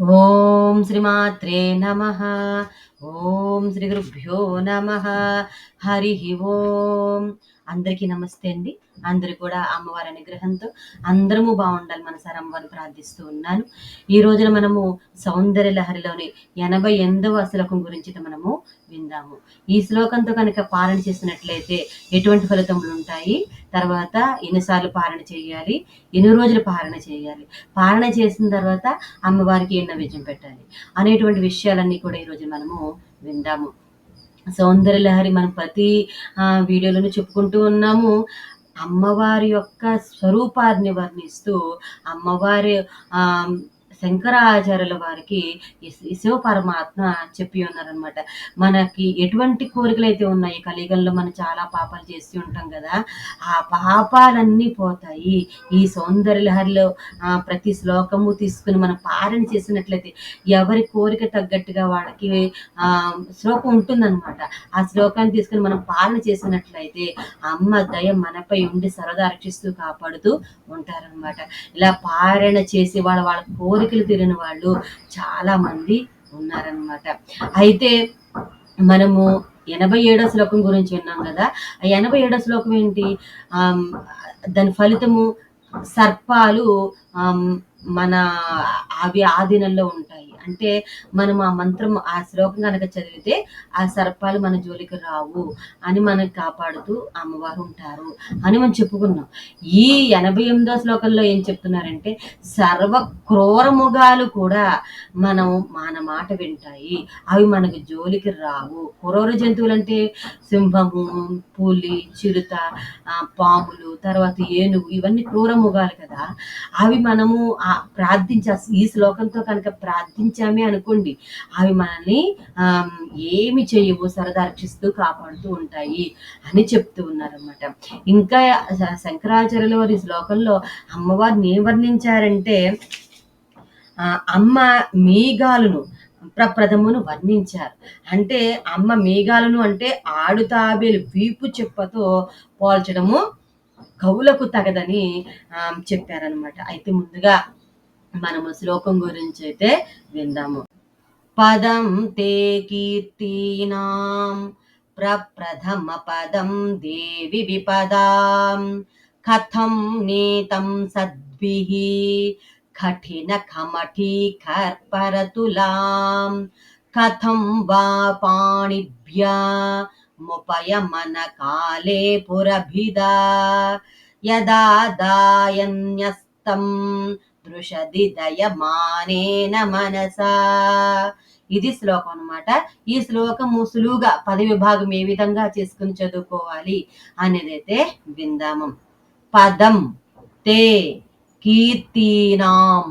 ఓం శ్రీమాత్రే నమ ఓం శ్రీ గురుభ్యో నమ. హరి ఓం. అందరికీ నమస్తే అండి. అందరు కూడా అమ్మవారి అనుగ్రహంతో అందరము బాగుండాలి మన సార్ అమ్మవారిని ప్రార్థిస్తూ ఉన్నాను. ఈ రోజున మనము సౌందర్య లహరిలోని ఎనభై ఎనిమిదవ శ్లోకం గురించి మనము విందాము. ఈ శ్లోకంతో కనుక పాలన చేసినట్లయితే ఎటువంటి ఫలితములు ఉంటాయి? తర్వాత ఎన్నిసార్లు పాలన చేయాలి? ఎన్ని రోజులు పాలన చేయాలి? పాలన చేసిన తర్వాత అమ్మవారికి ఎన్న విజయం పెట్టాలి? అనేటువంటి విషయాలన్నీ కూడా ఈరోజు మనము విందాము. సౌందర్య లహరి మనం ప్రతి వీడియోలను చెప్పుకుంటూ ఉన్నాము. అమ్మవారి యొక్క స్వరూపాన్ని వర్ణిస్తూ అమ్మవారి శంకరాచార్యుల వారికి శివ పరమాత్మ చెప్పి ఉన్నారనమాట మనకి ఎటువంటి కోరికలు అయితే ఉన్నాయి కలిగల్లో మనం చాలా పాపాలు చేస్తూ ఉంటాం కదా ఆ పాపాలన్నీ పోతాయి. ఈ సౌందర్య లహరిలో ప్రతి శ్లోకము తీసుకుని మనం పారణ చేసినట్లయితే ఎవరి కోరిక తగ్గట్టుగా వాళ్ళకి శ్లోకం ఉంటుందన్నమాట. ఆ శ్లోకాన్ని తీసుకుని మనం పాలన చేసినట్లయితే అమ్మ దయ మనపై ఉండి సరదా రక్షిస్తూ కాపాడుతూ ఉంటారనమాట ఇలా పారణ చేసి వాళ్ళ వాళ్ళ కోరిక కోరికలు తీరిన వాళ్ళు చాలా మంది ఉన్నారనమాట అయితే మనము ఎనభై ఏడో శ్లోకం గురించి విన్నాం కదా. ఆ ఎనభై ఏడో శ్లోకం ఏంటి? దాని ఫలితము సర్పాలు మన అవి ఆధీనంలో ఉంటాయి. అంటే మనం ఆ మంత్రం ఆ శ్లోకం కనుక చదివితే ఆ సర్పాలు మన జోలికి రావు అని మనం కాపాడుతూ అమ్మవారు ఉంటారు అని మనం చెప్పుకున్నాం. ఈ ఎనభై ఎనిమిదో శ్లోకంలో ఏం చెప్తున్నారంటే సర్వ క్రూరముగాలు కూడా మనం మన మాట వింటాయి. అవి మనకు జోలికి రావు. క్రూర జంతువులు అంటే సింహము పులి చిరుత పాములు తర్వాత ఏనుగు ఇవన్నీ క్రూరముగాలు కదా. అవి మనము ప్రార్థించ ఈ శ్లోకంతో కనుక ప్రార్థించ రక్షించామే అనుకోండి. అవి మనల్ని ఏమి చేయవు సరదా రక్షిస్తూ కాపాడుతూ ఉంటాయి అని చెప్తూ ఉన్నారన్నమాట. ఇంకా శంకరాచార్యుల వారి శ్లోకంలో అమ్మవారిని ఏం వర్ణించారంటే అమ్మ మీగాలును ప్రప్రథమును వర్ణించారు. అంటే అమ్మ మేఘాలను అంటే ఆడుతాబేలు వీపు చెప్పతో పోల్చడము కవులకు తగదని చెప్పారనమాట అయితే ముందుగా మనము శ్లోకం గురించి అయితే విందాము. పదం తే కీర్తీనాం ప్రప్రథమ పదం దేవి విపదాం. కథం నీతం సద్భిః కఠిన కమఠీ కర్పరతులాం. కథం వా పాణిభ్య ముపయమన కాలే పురభిదా. యదా దాయన్యస్తం దృషది దయమానేన మనసా. ఇది శ్లోకం అనమాట ఈ శ్లోకం సులువుగా పద విభాగం ఏ విధంగా చేసుకుని చదువుకోవాలి అనేది అయితే విందాము. పదం తే కీర్తీనాం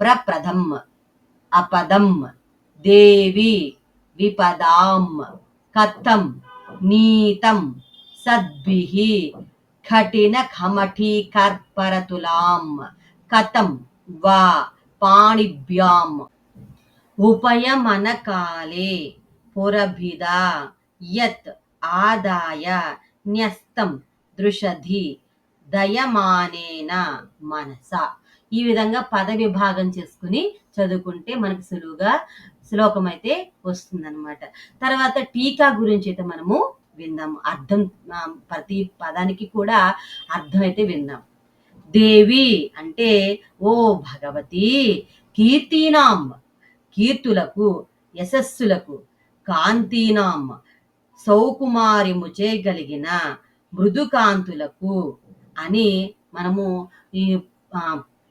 ప్రప్రథం అపదం దేవి విపదాం కథం నీతం సద్భి కఠిన ఖమఠీ కర్పరతులాం కథం వా పాణిభ్యాం. ఉపయమనకాలే పురభిద యత్ ఆదాయ న్యస్తం దృషధి దయమానేన మనస. ఈ విధంగా పద విభాగం చేసుకుని చదువుకుంటే మనకు సులువుగా శ్లోకం అయితే వస్తుందన్నమాట. తర్వాత టీకా గురించి అయితే మనము విందాము అర్థం ప్రతి పదానికి కూడా అర్థం అయితే విందాం. దేవి అంటే ఓ భగవతి కీర్తినాం కీర్తులకు యశస్సులకు కాంతీనాం సౌకుమారిముచే చేయగలిగిన మృదుకాంతులకు అని మనము ఈ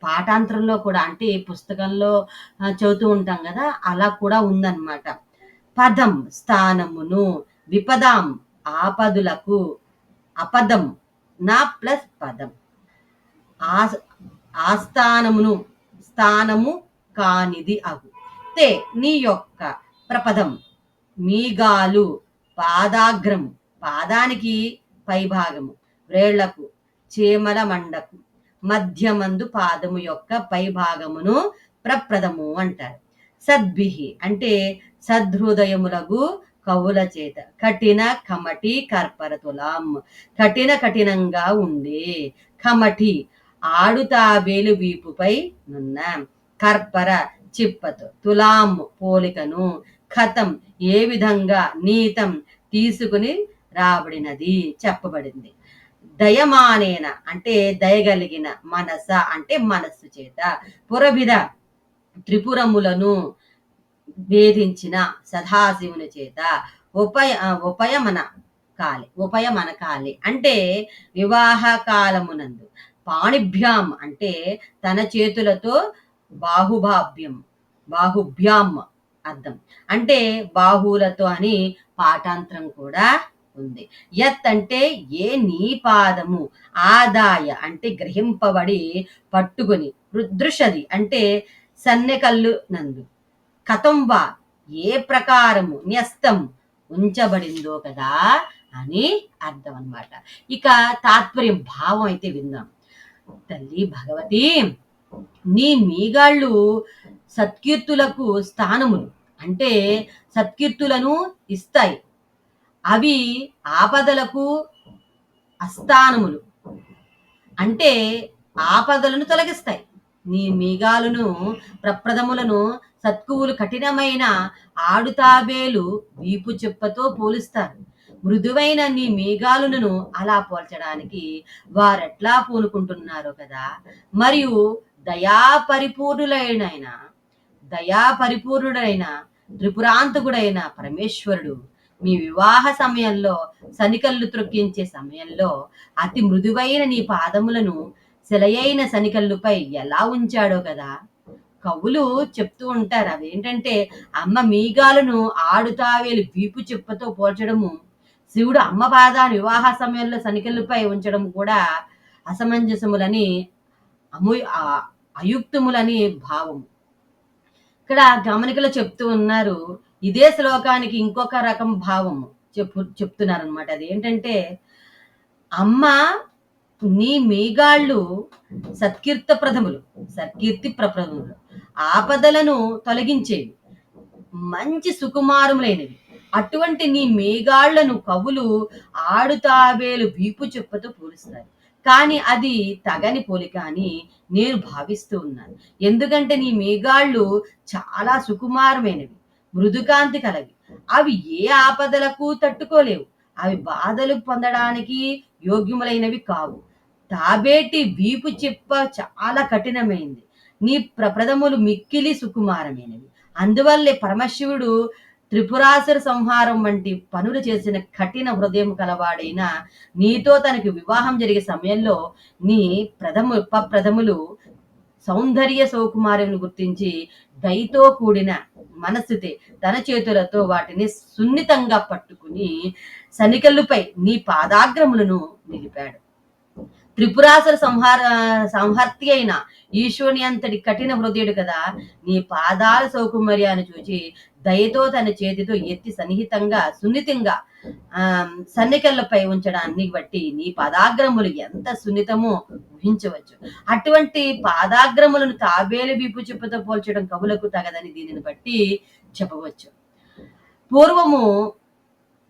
పాఠాంతరంలో కూడా అంటే పుస్తకంలో చదువుతూ ఉంటాం కదా అలా కూడా ఉందన్నమాట. పదం స్థానమును విపదాం ఆపదులకు అపదం నా ప్లస్ పదం. ఆస్థానమును స్థానము కానిది అగు. తే నీ యొక్క ప్రపదం మీగాలు పాదాగ్రము పాదానికి పైభాగము వ్రేళ్ళకు చేమల మండకు మధ్యమందు పాదము యొక్క పైభాగమును ప్రప్రదము అంటారు. సద్భిహి అంటే సద్హృదయములగు కవుల చేత. కఠిన కమటి కర్పరతులాం కఠిన కఠినంగా ఉండే కమటి ఆడుతాబేలు వీపుపై నున్న. కర్పర చిప్పతో తులాం పోలికను కథం ఏ విధంగా నీతం తీసుకుని రాబడినది చెప్పబడింది. దయమానేన అంటే దయగలిగిన మనస అంటే మనస్సు చేత పురభిద త్రిపురములను వేధించిన సదాశివుని చేత ఉపయ ఉపయమన కాలి ఉపయమన కాలి. అంటే వివాహ కాలమునందు పాణిభ్యాం అంటే తన చేతులతో బాహుభాభ్యం బాహుభ్యాం అర్థం. అంటే బాహువులతో అని పాఠాంతరం కూడా ఉంది. యత్ అంటే ఏ నీ పాదము ఆదాయ అంటే గ్రహింపబడి పట్టుకుని రుదృషది అంటే సన్నెకల్లు నందు. కథం వా ఏ ప్రకారము న్యస్తం ఉంచబడిందో కదా అని అర్థం అన్నమాట ఇక తాత్పర్యం భావం అయితే విందాం. తల్లి భగవతి నీ మీగాళ్ళు సత్కీర్తులకు స్థానములు. అంటే సత్కీర్తులను ఇస్తాయి. అవి ఆపదలకు అస్థానములు. అంటే ఆపదలను తొలగిస్తాయి. నీ మీగాలను ప్రప్రదములను సత్కువులు కఠినమైన ఆడుతాబేలు వీపు చెప్పతో పోలుస్తారు. మృదువైన నీ మేఘాలను అలా పోల్చడానికి వారెట్లా పూనుకుంటున్నారో కదా. మరియు దయా దయాపరిపూర్ణుడైన దయా పరిపూర్ణుడైన త్రిపురాంతకుడైన పరమేశ్వరుడు మీ వివాహ సమయంలో సనికల్లు త్రొక్కించే సమయంలో అతి మృదువైన నీ పాదములను సెలయైన సనికల్లుపై ఎలా ఉంచాడో కదా. కవులు చెప్తూ ఉంటారు అవేంటంటే అమ్మ మీగాలను ఆడుతావేలు వీపు చెప్పుతో పోల్చడము శివుడు అమ్మ పాదాన్ని వివాహ సమయంలో సనికల్లుపై ఉంచడం కూడా అసమంజసములని అము అయుక్తములని భావము. ఇక్కడ గమనికలు చెప్తూ ఉన్నారు ఇదే శ్లోకానికి ఇంకొక రకం భావము చెప్పు చెప్తున్నారు అనమాట ఏంటంటే అమ్మ నీ మీగాళ్ళు సత్కీర్త ప్రథములు సత్కీర్తి ప్రప్రథములు. ఆపదలను తొలగించేవి మంచి సుకుమారములైనవి. అటువంటి నీ మేఘాళ్ళను కవులు ఆడుతాబేలు వీపు చెప్పుతో పోలుస్తారు కానీ అది తగని పోలిక అని నేను భావిస్తూ ఉన్నాను. ఎందుకంటే నీ మేఘాళ్ళు చాలా సుకుమారమైనవి మృదుకాంతి కలవి. అవి ఏ ఆపదలకు తట్టుకోలేవు. అవి బాధలు పొందడానికి యోగ్యములైనవి కావు. తాబేటి వీపు చెప్ప చాలా కఠినమైంది. నీ ప్రప్రదములు మిక్కిలి సుకుమారమైనవి. అందువల్లే పరమశివుడు త్రిపురాసుర సంహారం వంటి పనులు చేసిన కఠిన హృదయం కలవాడైన నీతో తనకి వివాహం జరిగే సమయంలో నీ ప్రథము ప్రథములు సౌందర్య సౌకుమార్యం గుర్తించి దయతో కూడిన మనస్సుతే తన చేతులతో వాటిని సున్నితంగా పట్టుకుని సనికల్లుపై నీ పాదాగ్రములను నిలిపాడు. త్రిపురాసుల సంహార సంహర్తి అయిన ఈశ్వరుని అంతటి కఠిన హృదయుడు కదా. నీ పాదాల సౌకుమర్యాన్ని చూచి దయతో తన చేతితో ఎత్తి సన్నిహితంగా సున్నితంగా ఆ సన్నికల్లపై ఉంచడాన్ని బట్టి నీ పాదాగ్రములు ఎంత సున్నితమో ఊహించవచ్చు. అటువంటి పాదాగ్రములను తాబేలు బీపు చెప్పుతో పోల్చడం కవులకు తగదని దీనిని బట్టి చెప్పవచ్చు. పూర్వము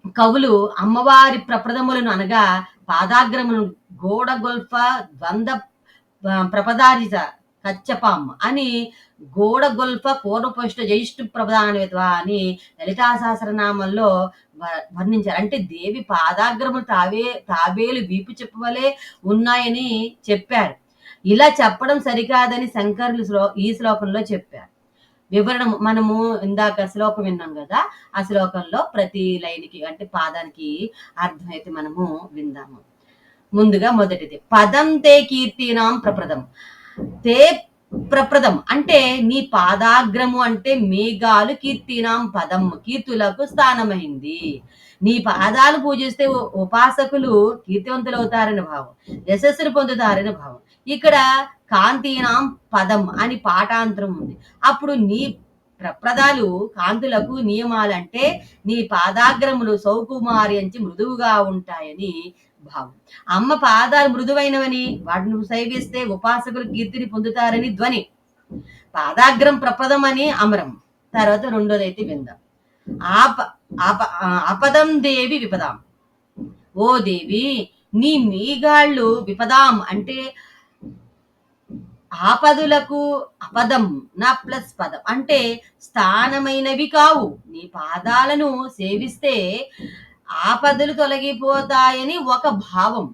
కవులు అమ్మవారి ప్రప్రదములను అనగా పాదాగ్రములను గోడగొల్ఫ ద్వంద్వ ప్రపదారిత కచ్చపాం అని గోడగొల్ఫ పూర్వపుష్ట జ్యేష్ఠ ప్రధానత్వ అని లలితా సహస్రనామంలో వ- వర్ణించారు. అంటే దేవి పాదాగ్రములు తావే తాబేలు వీపు చెప్పవలే ఉన్నాయని చెప్పారు. ఇలా చెప్పడం సరికాదని శంకరులు శ్లో ఈ శ్లోకంలో చెప్పారు. వివరణ మనము ఇందాక శ్లోకం విన్నాం కదా ఆ శ్లోకంలో ప్రతి లైన్కి అంటే పాదానికి అర్థమైతే మనము విందాము. ముందుగా మొదటిది. పదం తే కీర్తినాం ప్రప్రదం. తే ప్రప్రదం అంటే నీ పాదాగ్రము అంటే మేఘాలు కీర్తినాం పదం కీర్తులకు స్థానమైంది. నీ పాదాలు పూజిస్తే ఉపాసకులు కీర్తివంతులు అవుతారని భావం. యశస్సును పొందుతారని భావం. ఇక్కడ కాంతినాం పదం అని పాఠాంతరం ఉంది. అప్పుడు నీ ప్రప్రదాలు కాంతులకు నియమాలంటే నీ పాదాగ్రములు సౌకుమార్యంచి మృదువుగా ఉంటాయని భావం. అమ్మ పాదాలు మృదువైనవని వాటిని సేవిస్తే ఉపాసకులు కీర్తిని పొందుతారని ధ్వని. పాదాగ్రం ప్రపదం అని అమరం. తర్వాత రెండోదైతే విందాం. ఆప ఆప అపదం దేవి విపదాం. ఓ దేవి నీ మీగాళ్ళు విపదాం అంటే ఆపదులకు అపదం నా ప్లస్ పదం. అంటే స్థానమైనవి కావు. నీ పాదాలను సేవిస్తే ఆపదలు తొలగిపోతాయని ఒక భావం.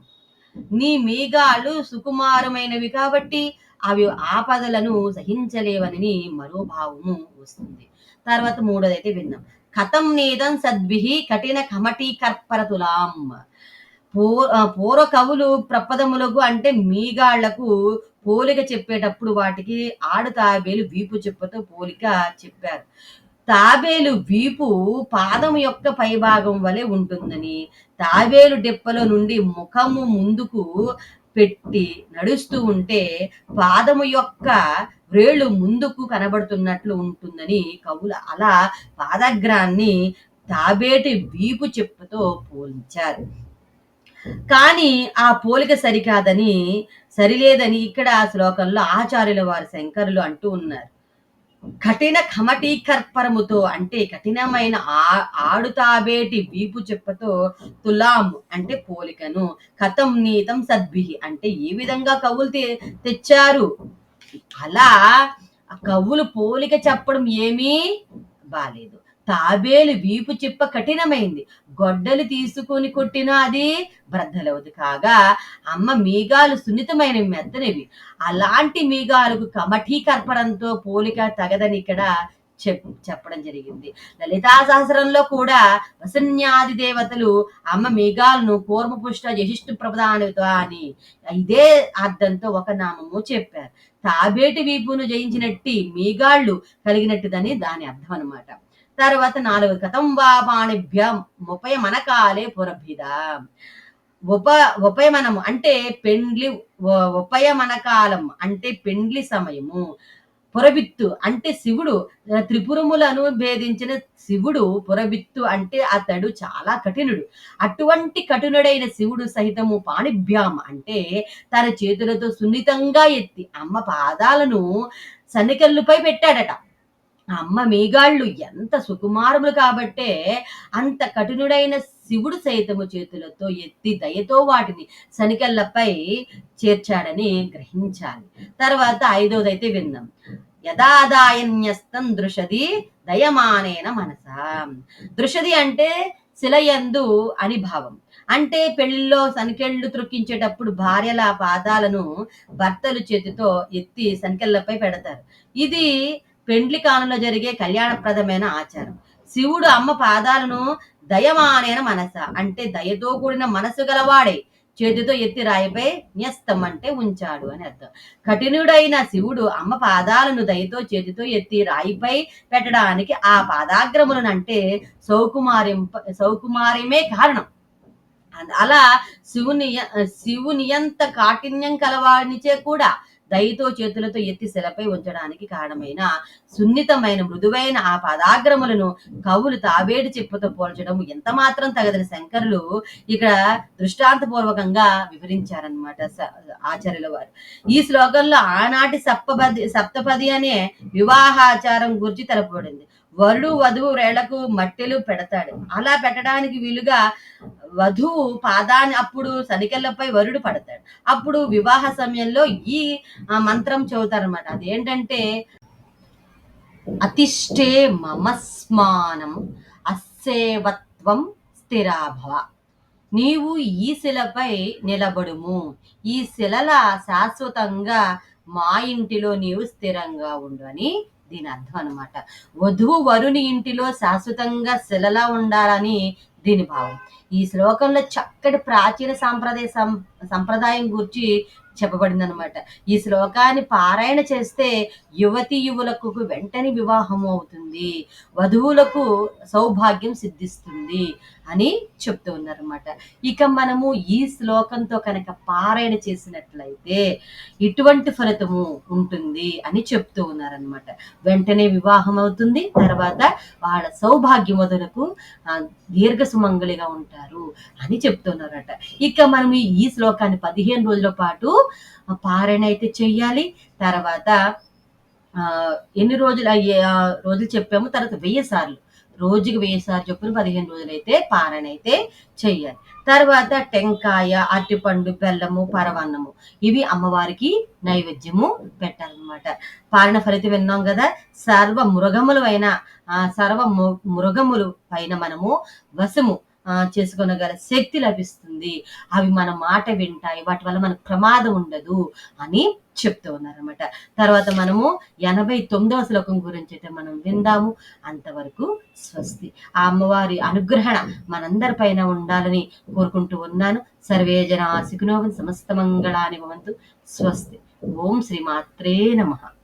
నీ మీగాళ్ళు సుకుమారమైనవి కాబట్టి అవి ఆపదలను సహించలేవని మరో భావము వస్తుంది. తర్వాత మూడోదైతే విన్నాం. కథం నేదం సద్భిహి కఠిన కమటీ కర్పరతులాం. పూర్వ కవులు ప్రపదములకు అంటే మీగాళ్ళకు పోలిక చెప్పేటప్పుడు వాటికి ఆడుతాబేలు వీపు చెప్పుతో పోలిక చెప్పారు. తాబేలు వీపు పాదం యొక్క పైభాగం వలె ఉంటుందని తాబేలు డిప్పలో నుండి ముఖము ముందుకు పెట్టి నడుస్తూ ఉంటే పాదము యొక్క వ్రేళ్ళు ముందుకు కనబడుతున్నట్లు ఉంటుందని కవులు అలా పాదగ్రాన్ని తాబేటి వీపు చెప్పుతో పోల్చారు. కానీ ఆ పోలిక సరికాదని సరిలేదని ఇక్కడ శ్లోకంలో ఆచార్యుల వారి శంకరులు అంటూ ఉన్నారు. కఠిన కమటీకర్పరముతో అంటే కఠినమైన ఆ ఆడుతాబేటి వీపు చెప్పతో తులాం అంటే పోలికను. కథం నీతం సద్భిహి అంటే ఏ విధంగా కవులు తె- తెచ్చారు? అలా కవులు పోలిక చెప్పడం ఏమీ బాలేదు. తాబేలు వీపు చిప్ప కఠినమైంది. గొడ్డలు తీసుకొని కొట్టినా అది బ్రద్దలవదు కాగా అమ్మ మీగాలు సున్నితమైన మెత్తనివి. అలాంటి మీగాలకు కమఠీ కర్పడంతో పోలిక తగదని ఇక్కడ చెప్ చెప్పడం జరిగింది. లలితా సహస్రంలో కూడా వసన్యాది దేవతలు అమ్మ మీగాలను కూర్మపుష్ట యశిష్టు ప్రధానితో అని ఇదే అర్థంతో ఒక నామము చెప్పారు. తాబేటి వీపును జయించినట్టి మీగాళ్ళు కలిగినట్టుదని దాని అర్థం అన్నమాట తర్వాత నాలుగు కథం వా పాణిభ్యం ముపయ మనకాలే పురభిద. ఉప ఉపయమనము అంటే పెండ్లి వ- ఉపయమనకాలం అంటే పెండ్లి సమయము. పురబిత్తు అంటే శివుడు త్రిపురములను భేదించిన శివుడు పురబిత్తు అంటే అతడు చాలా కఠినుడు. అటువంటి కఠినుడైన శివుడు సహితము పాణిభ్యాం అంటే తన చేతులతో సున్నితంగా ఎత్తి అమ్మ పాదాలను సన్నికల్లుపై పెట్టాడట. అమ్మ మీగాళ్ళు ఎంత సుకుమారులు కాబట్టే అంత కఠినుడైన శివుడు సైతము చేతులతో ఎత్తి దయతో వాటిని సనికల్లపై చేర్చాడని గ్రహించాలి. తర్వాత ఐదోదైతే విందాం యథాదాయన్యస్తం దృషది దయమానేన మనస. దృషది అంటే శిలయందు అని భావం అంటే పెళ్ళిలో సనికెళ్ళు త్రొక్కించేటప్పుడు భార్యల పాదాలను భర్తలు చేతితో ఎత్తి సనికెళ్ళపై పెడతారు. ఇది పెండ్లి కాలంలో జరిగే కళ్యాణప్రదమైన ఆచారం. శివుడు అమ్మ పాదాలను దయమానైన మనస. అంటే దయతో కూడిన మనసు గలవాడే. చేతితో ఎత్తి రాయిపై న్యస్తం అంటే ఉంచాడు అని అర్థం. కఠినుడైన శివుడు అమ్మ పాదాలను దయతో చేతితో ఎత్తి రాయిపై పెట్టడానికి ఆ పాదాగ్రములను అంటే సౌకుమారింప సౌకుమారిమే కారణం. అలా శివుని శివునియంత కాఠిన్యం కలవాడినిచే కూడా దయతో చేతులతో ఎత్తి శిలపై ఉంచడానికి కారణమైన సున్నితమైన మృదువైన ఆ పదాగ్రములను కవులు తాబేడి చెప్పుతో పోల్చడం ఎంత మాత్రం తగదని శంకరులు ఇక్కడ దృష్టాంతపూర్వకంగా వివరించారనమాట ఆచార్యుల వారు. ఈ శ్లోకంలో ఆనాటి సప్తపది సప్తపది అనే వివాహాచారం గురించి తెలపబడింది. వరుడు వధువు రేళ్ళకు మట్టెలు పెడతాడు. అలా పెట్టడానికి వీలుగా వధువు పాదాన్ని అప్పుడు సనికెళ్ళపై వరుడు పడతాడు. అప్పుడు వివాహ సమయంలో ఈ ఆ, మంత్రం చదువుతారనమాట అదేంటంటే అతిష్టే మమస్మానం అస్సేవత్వం స్థిరాభవ. నీవు ఈ శిలపై నిలబడుము. ఈ శిలల శాశ్వతంగా మా ఇంటిలో నీవు స్థిరంగా ఉండు అని దీని అర్థం అన్నమాట. వధువు వరుని ఇంటిలో శాశ్వతంగా శిలలా ఉండాలని దీని భావం. ఈ శ్లోకంలో చక్కటి ప్రాచీన సాంప్రదాయ సం- సంప్రదాయం గురించి చెప్పబడిందనమాట ఈ శ్లోకాన్ని పారాయణ చేస్తే యువతి యువలకు వెంటనే వివాహం అవుతుంది. వధువులకు సౌభాగ్యం సిద్ధిస్తుంది అని చెప్తూ ఉన్నారన్నమాట. ఇక మనము ఈ శ్లోకంతో కనుక పారాయణ చేసినట్లయితే ఇటువంటి ఫలితము ఉంటుంది అని చెప్తూ ఉన్నారనమాట వెంటనే వివాహం అవుతుంది తర్వాత వాళ్ళ సౌభాగ్యం వధులకు దీర్ఘ సుమంగళిగా ఉంటారు అని చెప్తున్నారట. ఇక మనం ఈ- శ్లోకాన్ని పదిహేను రోజుల పాటు పారాయణ అయితే చెయ్యాలి. తర్వాత ఎన్ని రోజులు అయ్యే రోజులు చెప్పాము తర్వాత వెయ్యి సార్లు. రోజుకి వేసారు చొప్పున పదిహేను రోజులైతే పారాయణ అయితే చెయ్యాలి. తర్వాత టెంకాయ అరటిపండు బెల్లము పరవన్నము ఇవి అమ్మవారికి నైవేద్యము పెట్టాలన్నమాట. పాలన ఫలితం విన్నాం కదా? సర్వ మృగములు అయిన ఆ సర్వ ము- మృగములు పైన మనము వశము. చేసుకొనగల శక్తి లభిస్తుంది. అవి మన మాట వింటాయి. వాటి వల్ల మనకు ప్రమాదం ఉండదు అని చెప్తూ ఉన్నారన్నమాట. తర్వాత మనము ఎనభై తొమ్మిదవ శ్లోకం గురించి అయితే మనం విందాము. అంతవరకు స్వస్తి. ఆ అమ్మవారి అనుగ్రహణ మనందరి పైన ఉండాలని కోరుకుంటూ ఉన్నాను. సర్వే జన సుఖినోవన్ సమస్త మంగళాని భవంతు. స్వస్తి. ఓం శ్రీ మాత్రే నమః.